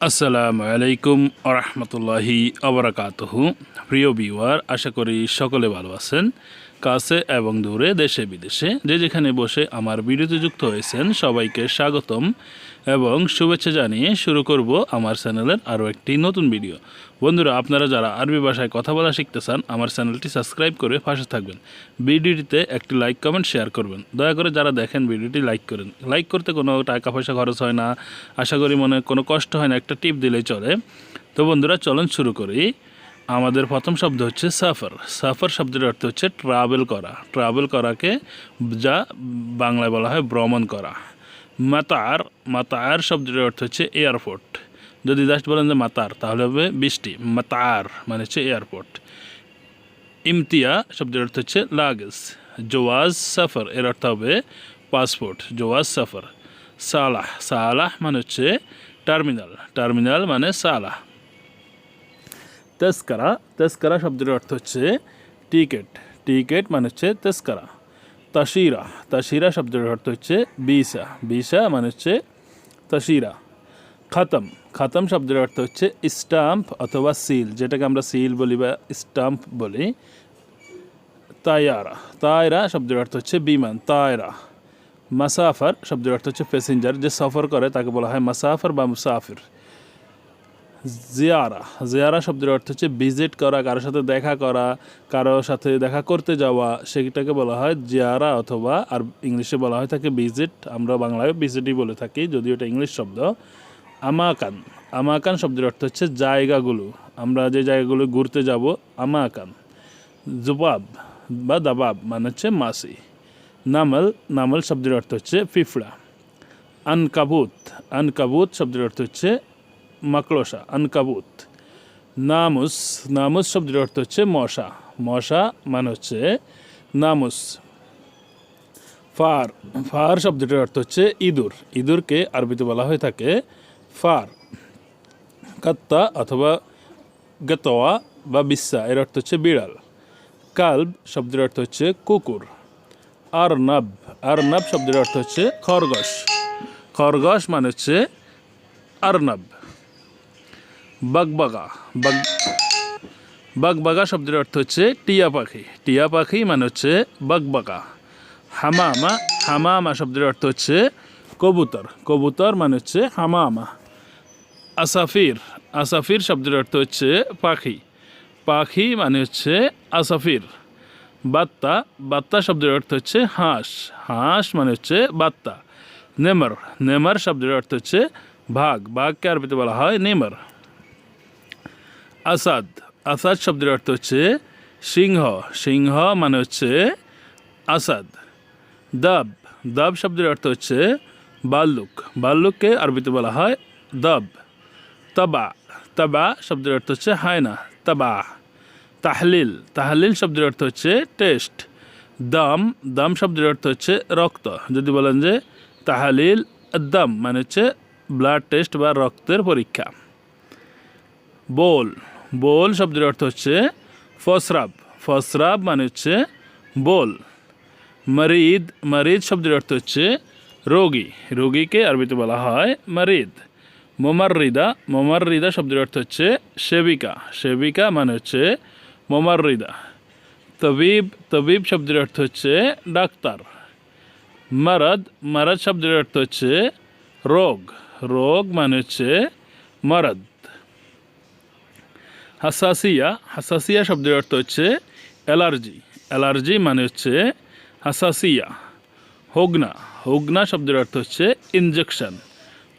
আসসালামু আলাইকুম আরহামতুল্লাহি আবরাকাতহু প্রিয় বিওয়ার আশা করি সকলে ভালো আছেন। কাছে এবং দূরে, দেশে বিদেশে। যে যেখানে বসে আমার ভিডিওতে যুক্ত হয়েছেন, সবাইকে স্বাগতম এবং শুভেচ্ছা জানিয়ে শুরু করব আমার চ্যানেলের আরও একটি নতুন ভিডিও। বন্ধুরা, আপনারা যারা আরবি ভাষায় কথা বলা শিখতে চান, আমার চ্যানেলটি সাবস্ক্রাইব করে পাশে থাকবেন। ভিডিওটিতে একটি লাইক, কমেন্ট, শেয়ার করবেন। দয়া করে যারা দেখেন ভিডিওটি, লাইক করেন। লাইক করতে কোনো টাকা পয়সা খরচ হয় না। আশা করি মনে কোনো কষ্ট হয় না, একটা টিপ দিলেই চলে। তো বন্ধুরা, চলুন শুরু করি। আমাদের প্রথম শব্দ হচ্ছে সাফার। সাফার শব্দের অর্থ হচ্ছে ট্রাভেল করা। ট্রাভেল করাকে যা বাংলায় বলা হয় ভ্রমণ করা। মাতার মাতার শব্দের অর্থ হচ্ছে এয়ারপোর্ট যদি জাস্ট বলেন যে মাতার, তাহলে হবে বৃষ্টি। মাতার মানে হচ্ছে এয়ারপোর্ট ইমতিয়া শব্দের অর্থ হচ্ছে লাগেজ জোয়াজ সাফার, এর অর্থ হবে পাসপোর্ট জোয়াজ সাফার। সালাহ সালাহ মানে হচ্ছে টার্মিনাল টার্মিনাল মানে সালাহ। তেস্কারা তেস্কারা শব্দের অর্থ হচ্ছে টিকেট। টিকেট মানে হচ্ছে তেস্কারা তাশিরা তাশিরা শব্দের অর্থ হচ্ছে বিসা। বিসা মানে হচ্ছে তাশিরা খাতম খাতম শব্দের অর্থ হচ্ছে স্টাম্প অথবা সিল, যেটাকে আমরা সিল বলি বা স্টাম্প বলি। তায়ারা, তায়রা শব্দের অর্থ হচ্ছে বিমান, তায়রা। মাসাফার শব্দের অর্থ হচ্ছে প্যাসেঞ্জার, যে সফর করে, তাকে বলা হয় মাসাফার বা মুসাফির। জিয়ারা। জিয়ারা শব্দের অর্থ হচ্ছে ভিজিট করা, কারোর সাথে দেখা করা, কারোর সাথে দেখা করতে যাওয়া। সেটাকে বলা হয় জিয়ারা অথবা, আর ইংলিশে বলা হয় থাকে ভিজিট আমরা বাংলায় ভিজিটই বলে থাকি, যদিও এটা ইংলিশ শব্দ। আমাকান। আমাকান শব্দের অর্থ হচ্ছে জায়গাগুলো। আমরা যে জায়গাগুলো ঘুরতে যাব, আমাকান। জুবাব বা দাবাব মানে হচ্ছে মাসি নামল নামল শব্দের অর্থ হচ্ছে ফিফড়া আনকাবুত। আনকাবুত শব্দের অর্থ হচ্ছে মাকড়সা, আনকাবুত। নামুস নামুস শব্দের অর্থ হচ্ছে মশা। মশা মানে হচ্ছে নামুস। ফার ফার শব্দটির অর্থ হচ্ছে ইঁদুর। ইঁদুরকে আরবিতে বলা হয়ে থাকে ফার। কাত্তা অথবা গতোয়া বা বিস্সা, এর অর্থ হচ্ছে বিড়াল। কালব শব্দের অর্থ হচ্ছে কুকুর। আর নব আর নব শব্দের অর্থ হচ্ছে খরগোশ। খরগোশ মানে হচ্ছে আরনব। বাগবাগা, বাগ, বাগবাগা শব্দের অর্থ হচ্ছে টিয়া পাখি। টিয়া পাখি মানে হচ্ছে বাগবাগা। হামামা হামামা শব্দের অর্থ হচ্ছে কবুতর। কবুতর মানে হচ্ছে হামামা। আসাফির আসাফির শব্দের অর্থ হচ্ছে পাখি। পাখি মানে হচ্ছে আসাফির। বাত্তা বাত্তা শব্দের অর্থ হচ্ছে হাঁস। হাঁস মানে হচ্ছে বাত্তা। নেমার নেমার শব্দের অর্থ হচ্ছে ভাগ। বাঘকে আরবিতে বলা হয় নেমার। আসাদ। আসাদ শব্দের অর্থ হচ্ছে সিংহ। সিংহ মানে হচ্ছে আসাদ। দাব। দাব শব্দের অর্থ হচ্ছে বাল্লুক। বাল্লুককে আরবিতে বলা হয় দাব। তাবা। তাবা শব্দের অর্থ হচ্ছে হায়না। তাবা। তাহলিল। তাহলিল শব্দের অর্থ হচ্ছে টেস্ট। দাম। দাম শব্দের অর্থ হচ্ছে রক্ত। যদি বলেন যে তাহালিল দাম মানে হচ্ছে ব্লাড টেস্ট বা রক্তের পরীক্ষা। বোল। বোল শব্দের অর্থ হচ্ছে ফসরাব। ফসরাব মানে হচ্ছে বোল। মরিদ মরিদ শব্দের অর্থ হচ্ছে রোগী। রোগীকে আরবিতে বলা হয় মরিদ। মোমাররিদা মোমাররিদা শব্দের অর্থ হচ্ছে সেবিকা। সেবিকা মানে হচ্ছে মোমাররিদা। তবিব তবিব শব্দের অর্থ হচ্ছে ডাক্তার। মারাদ মারাদ শব্দের অর্থ হচ্ছে রোগ। রোগ মানে হচ্ছে মারাদ। হাসাসিয়া হাসাসিয়া শব্দের অর্থ হচ্ছে অ্যালার্জি। অ্যালার্জি মানে হচ্ছে হাসাসিয়া। হোগনা হোগনা শব্দের অর্থ হচ্ছে ইনজেকশন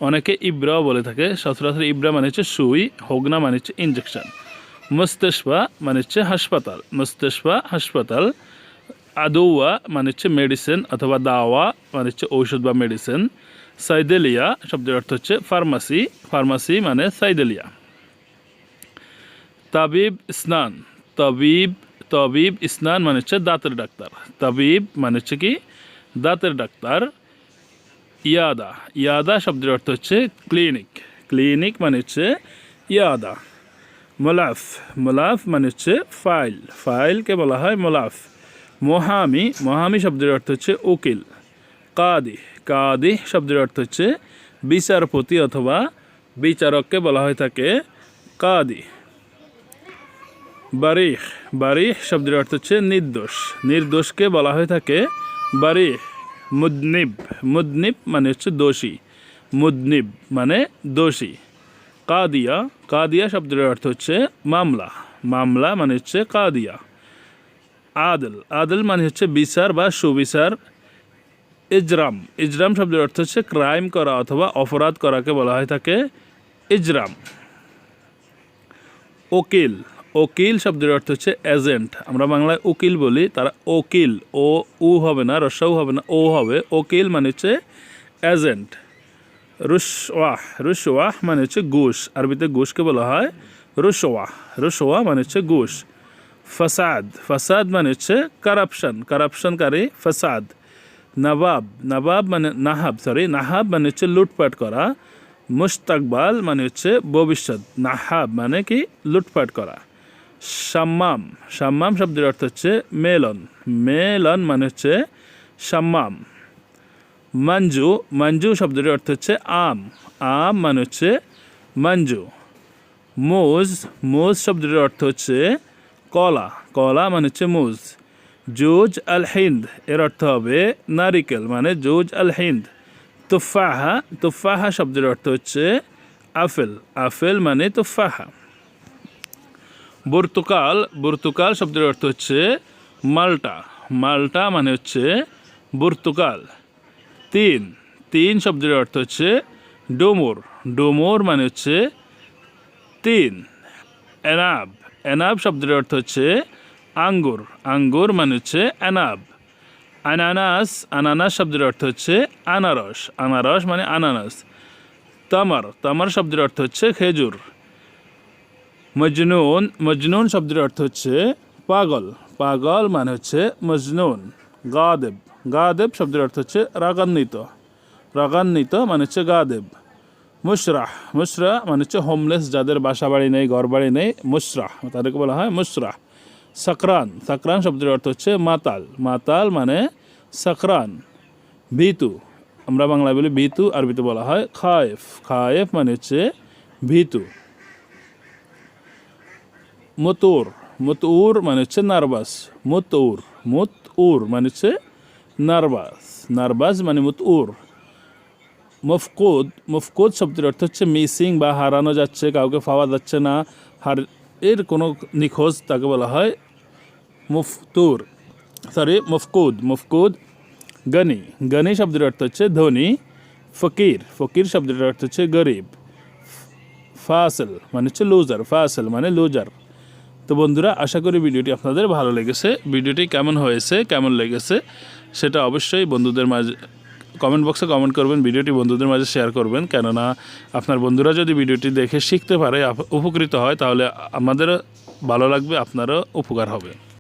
অনেকে ইব্রাও বলে থাকে, সচরাচর ইব্রা মানে হচ্ছে সুই, হোগনা মানে হচ্ছে ইনজেকশন মস্তেশবা মানে হচ্ছে হাসপাতাল মস্তেশবা হাসপাতাল। আদৌয়া মানে হচ্ছে মেডিসিন অথবা দাওয়া মানে হচ্ছে ঔষধ বা মেডিসিন সাইদেলিয়া শব্দের অর্থ হচ্ছে ফার্মাসি ফার্মাসি মানে সাইদেলিয়া। তাবিব স্নান তবিব তবিব স্নান মানে হচ্ছে দাঁতের ডাক্তার। তবিব মানে হচ্ছে কি? দাঁতের ডাক্তার। ইয়াদা। ইয়াদা শব্দের অর্থ হচ্ছে ক্লিনিক। ক্লিনিক মানে হচ্ছে ইয়াদা। মোলাফ। মোলাফ মানে হচ্ছে ফাইল। ফাইলকে বলা হয় মোলাফ। মোহামি। মোহামি শব্দের অর্থ হচ্ছে উকিল। কাদি। কাদি শব্দের অর্থ হচ্ছে বিচারপতি অথবা বিচারককে বলা হয়ে থাকে কাদি। বারিহ। বারিহ শব্দের অর্থ হচ্ছে নির্দোষ। নির্দোষকে বলা হয়ে থাকে বারিহ, মুদনিব। মুদনিব মানে হচ্ছে দোষী। মুদনিব মানে দোষী। কাদিয়া কাদিয়া শব্দের অর্থ হচ্ছে মামলা। মামলা মানে হচ্ছে কাদিয়া। আদল আদল মানে হচ্ছে বিচার বা সুবিচার। ইজরাম ইজরাম শব্দের অর্থ হচ্ছে ক্রাইম করা অথবা অপরাধ করাকে বলা হয় থাকে ইজরাম। ওকিল ওকিল শব্দের অর্থ হচ্ছে এজেন্ট আমরা বাংলায় উকিল বলি, তারা ওকিল, ও, উ হবে না, রসাউ হবে না, ও হবে। ওকিল মানে হচ্ছে এজেন্ট রুশওয়াহ রুশওয়াহ মানে হচ্ছে ঘুষ আরবিতে ঘুষকে বলা হয় রুশওয়াহ। রুশওয়াহ মানে হচ্ছে ঘুষ ফাসাদ ফাসাদ মানে হচ্ছে কারাপশন কারাপশনকারী ফাসাদ। নবাব নবাব মানে নাহাব সরি নাহাব মানে হচ্ছে লুটপাট করা। মুস্তাকবাল মানে হচ্ছে ভবিষ্যৎ। নাহাব মানে কি? লুটপাট করা। সাম্মাম। সাম্মাম শব্দের অর্থ হচ্ছে মেলন। মেলন মানে হচ্ছে সাম্মাম। মঞ্জু মঞ্জু শব্দের অর্থ হচ্ছে আম। আম মানে হচ্ছে মঞ্জু। মোজ মোজ শব্দের অর্থ হচ্ছে কলা। কলা মানে হচ্ছে মুজ। জুজ আল হিন্দ, এর অর্থ হবে নারিকেল মানে জুজ আল হিন্দ। তুফাহা তুফাহা শব্দের অর্থ হচ্ছে আফেল। আফেল মানে তুফাহা। বর্তুকাল বর্তুকাল শব্দের অর্থ হচ্ছে মাল্টা। মাল্টা মানে হচ্ছে বর্তুকাল। তিন তিন শব্দের অর্থ হচ্ছে ডোমর। ডোমর মানে হচ্ছে তিন। অ্যানাব অ্যানাব শব্দের অর্থ হচ্ছে আঙ্গুর। আঙ্গুর মানে হচ্ছে অ্যানাব আনানাস আনানাস শব্দের অর্থ হচ্ছে আনারস। আনারস মানে আনানাস। তামার তামার শব্দের অর্থ হচ্ছে খেজুর। মজনুন মজনুন শব্দের অর্থ হচ্ছে পাগল। পাগল মানে হচ্ছে মজনুন, গাদেব। গাদেব শব্দের অর্থ হচ্ছে রাগান্বিত। রাগান্বিত মানে হচ্ছে গাদেব। মুশরাহ মুশরা মানে হচ্ছে হোমলেস যাদের বাসা বাড়ি নেই ঘর বাড়ি নেই, মুশরাহ। তাদেরকে বলা হয় মুশরাহ। সাকরান সাকরান শব্দের অর্থ হচ্ছে মাতাল। মাতাল মানে সাকরান, ভীতু। আমরা বাংলায় বলি ভীতু, আরবিতে বলা হয় খায়েফ। খায়েফ মানে হচ্ছে ভীতু। মতুর মতুর মানে হচ্ছে নার্ভাস মতুর মতুর মানে হচ্ছে নার্ভাস নার্ভাস মানে মতুর মফকুদ মফকুদ শব্দের অর্থ হচ্ছে মিসিং বা হারানো যাচ্ছে কাউকে পাওয়া যাচ্ছে না হার এর কোনো নিখোঁজ তাকে বলা হয় মুফতুর সরি মফকুদ মফকুদ গনি গনি শব্দের অর্থ হচ্ছে ধনী ফকির ফকির শব্দের অর্থ হচ্ছে গরিব ফাসল মানে হচ্ছে লুজার ফাসল মানে লুজার তো বন্ধুরা, আশা করি ভিডিওটি আপনাদের ভালো লেগেছে। ভিডিওটি কেমন হয়েছে, কেমন লেগেছে, সেটা অবশ্যই বন্ধুদের মাঝে কমেন্ট বক্সে কমেন্ট করবেন, ভিডিওটি বন্ধুদের মাঝে শেয়ার করবেন। কেননা, আপনার বন্ধুরা যদি ভিডিওটি দেখে শিখতে পারে উপকৃত হয়, তাহলে আমাদেরও ভালো লাগবে, আপনারও উপকার হবে।